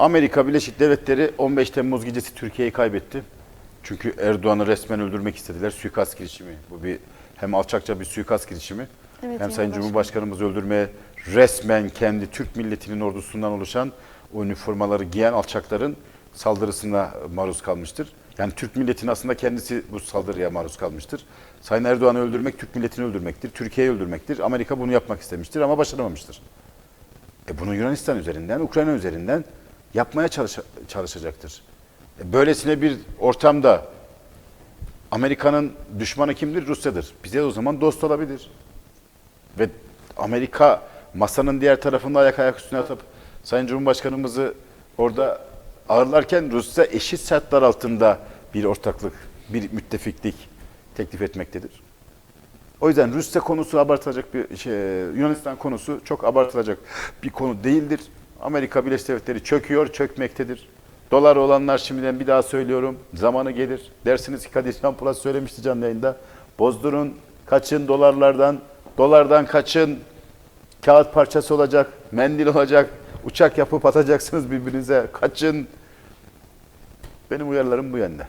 Amerika Birleşik Devletleri 15 Temmuz gecesi Türkiye'yi kaybetti. Çünkü Erdoğan'ı resmen öldürmek istediler. Suikast girişimi. Bu bir hem alçakça bir suikast girişimi. Evet, hem Sayın başkanım. Cumhurbaşkanımızı öldürmeye resmen kendi Türk milletinin ordusundan oluşan o üniformaları giyen alçakların saldırısına maruz kalmıştır. Yani Türk milletinin aslında kendisi bu saldırıya maruz kalmıştır. Sayın Erdoğan'ı öldürmek Türk milletini öldürmektir. Türkiye'yi öldürmektir. Amerika bunu yapmak istemiştir ama başaramamıştır. E bunu Yunanistan üzerinden, Ukrayna üzerinden yapmaya çalışa- çalışacaktır. E böylesine bir ortamda Amerika'nın düşmanı kimdir? Rusya'dır. Bize o zaman dost olabilir. Ve Amerika masanın diğer tarafında ayak ayak üstüne atıp Sayın Cumhurbaşkanımızı orada ağırlarken Rusya eşit şartlar altında bir ortaklık, bir müttefiklik teklif etmektedir. O yüzden Rusya konusu abartılacak bir şey, Yunanistan konusu çok abartılacak bir konu değildir. Amerika Birleşik Devletleri çöküyor, çökmektedir. Dolar olanlar şimdiden bir daha söylüyorum. Zamanı gelir. Dersiniz ki Kadir Polat söylemişti canlı yayında. Bozdurun, kaçın dolarlardan. Dolardan kaçın. Kağıt parçası olacak, mendil olacak. Uçak yapıp atacaksınız birbirinize. Kaçın. Benim uyarılarım bu yönde.